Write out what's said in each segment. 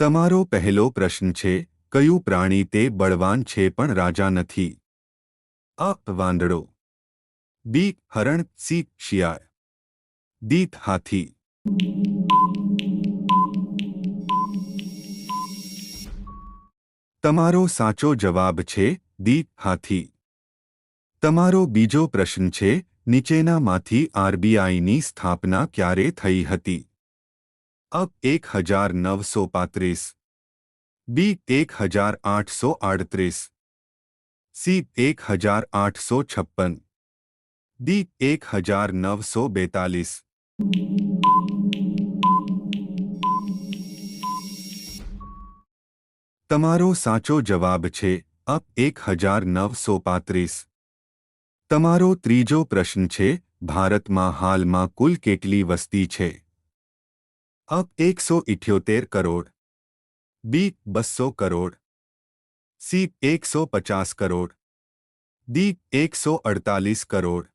તમારો પહેલો પ્રશ્ન છે, કયું પ્રાણી તે બળવાન છે પણ રાજા નથી? અ, વાંદડો. બી, હરણ, સી, શિયાળ. દીત હાથી. તમારો સાચો જવાબ છે દીત હાથી. તમારો બીજો પ્રશ્ન છે, નીચેનામાંથી આરબીઆઈની સ્થાપના ક્યારે થઈ હતી? અબ એક હજાર નવસો પાંત્રીસ બી એક હજાર આઠસો આડત્રીસ સી એક હજાર આઠસો છપ્પન ડી એક હજાર નવસો બેતાલીસ તમારો સાચો જવાબ છે અપ એક હજાર નવસો પાંત્રીસ તમારો ત્રીજો પ્રશ્ન છે ભારતમાં હાલમાં કુલ કેટલી વસ્તી છે અપ એકસો ઇઠ્યોતેર કરોડ બી બસો કરોડ સી એકસો પચાસ કરોડ ડી એકસો અડતાલીસ કરોડ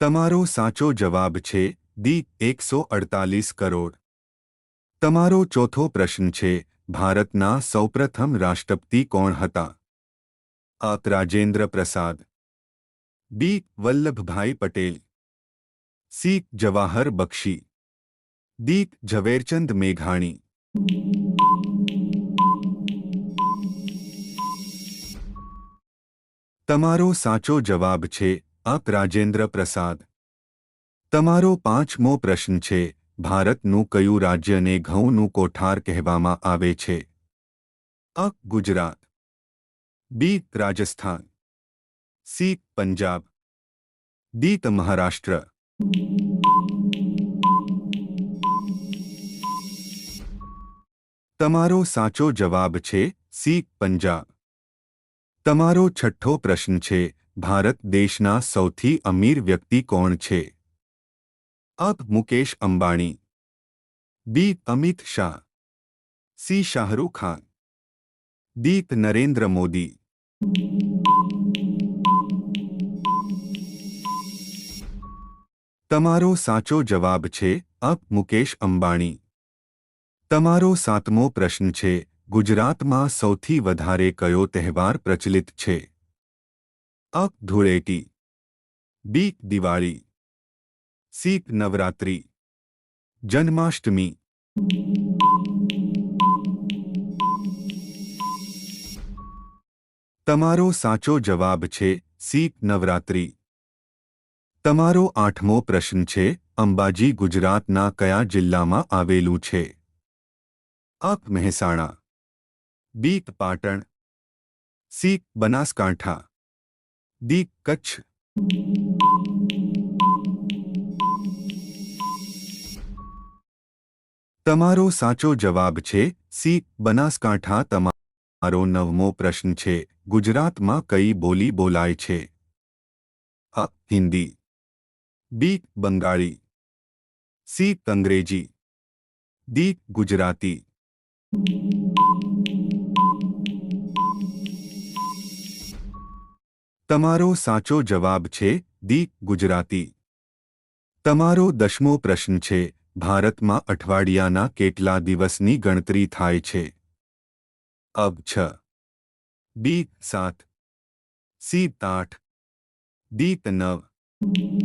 તમારો સાચો જવાબ છે દી એકસો અડતાલીસ કરોડ તમારો ચોથો પ્રશ્ન છે ભારતના સૌપ્રથમ રાષ્ટ્રપતિ કોણ હતા આ Rajendra Prasad B Vallabhbhai Patel C Jawahar Bakshi D Jhaverchand મેઘાણી તમારો સાચો જવાબ છે અક રાજેન્દ્ર પ્રસાદ તમારો પાંચમો પ્રશ્ન છે ભારતનું કયું રાજ્યને ઘઉંનું કોઠાર કહેવામાં આવે છે A Gujarat B Rajasthan C, Punjab. D Maharashtra. તમારો સાચો જવાબ છે સી, પંજાબ. તમારો છઠ્ઠો પ્રશ્ન છે, ભારત દેશના સૌથી અમીર વ્યક્તિ કોણ છે? A Mukesh Ambani. B, Amit Shah. C, Shahrukh Khan. D Narendra Modi. તમારો સાચો જવાબ છે, અપ, મુકેશ અંબાણી. તમારો સાતમો પ્રશ્ન છે, ગુજરાતમાં સૌથી વધારે કયો તહેવાર પ્રચલિત છે? A, Dhuleti. B, Diwali. C, Navratri. Janmashtami. તમારો સાચો જવાબ છે, સી, નવરાત્રિ. તમારો આઠમો પ્રશ્ન છે, અંબાજી ગુજરાતના કયા જિલ્લામાં આવેલું છે? A Mehsana. B. Patan. C. Banaskantha. D Kutch. તમારો સાચો જવાબ છે, સી. બનાસકાંઠા. તમારો નવમો પ્રશ્ન છે, ગુજરાતમાં કઈ બોલી બોલાય છે? A. Hindi. B Bengali C Angrezi D Gujarati તમારો સાચો જવાબ છે દી ગુજરાતી તમારો દસમો પ્રશ્ન છે ભારતમાં અઠવાડિયાના કેટલા દિવસની ગણતરી થાય છે અબ છ બી સાત સી આઠ દીત નવ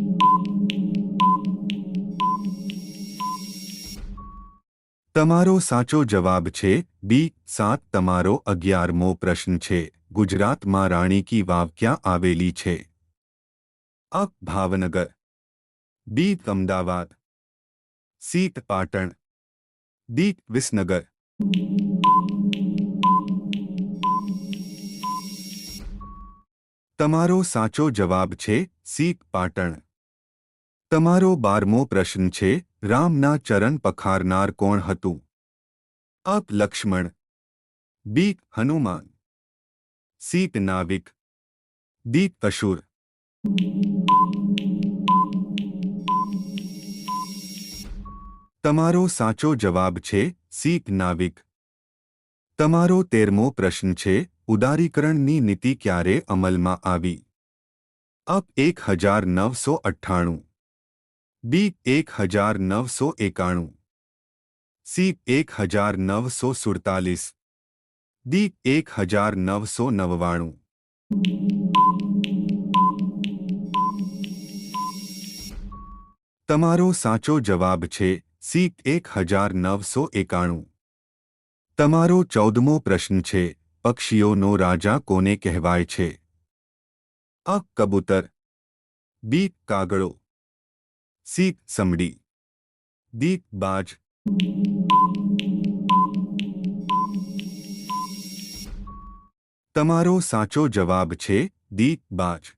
તમારો સાચો જવાબ છે બી, સાત તમારો અગિયારમો પ્રશ્ન છે. ગુજરાતમાં રાણી કી વાવ ક્યાં આવેલી છે? A, Bhavnagar. B, Ahmedabad. C, Patan. D Visnagar. તમારો સાચો જવાબ છે સી, પાટણ. તમારો બારમો પ્રશ્ન છે રામના ચરણ પખારનાર કોણ હતું? A Lakshman, B Hanuman C NavIC D અશુર તમારો સાચો જવાબ છે સીત નાવિક. તમારો તેરમો પ્રશ્ન છે ઉદારીકરણની નીતિ ક્યારે અમલમાં આવી? અપ એક હજાર નવસો અઠ્ઠાણું. બી એક હજાર નવસો એકાણું સી એક હજાર નવસો સુડતાલીસ ડી એક હજાર નવસો નવ્વાણું તમારો સાચો જવાબ છે સી એક હજાર નવસો એકાણું તમારો ચૌદમો પ્રશ્ન છે, પક્ષીઓનો રાજા કોને કહેવાય છે? અ કબૂતર. બી કાગળો. સી સમડી દીક બાજ તમારો સાચો જવાબ છે દીક બાજ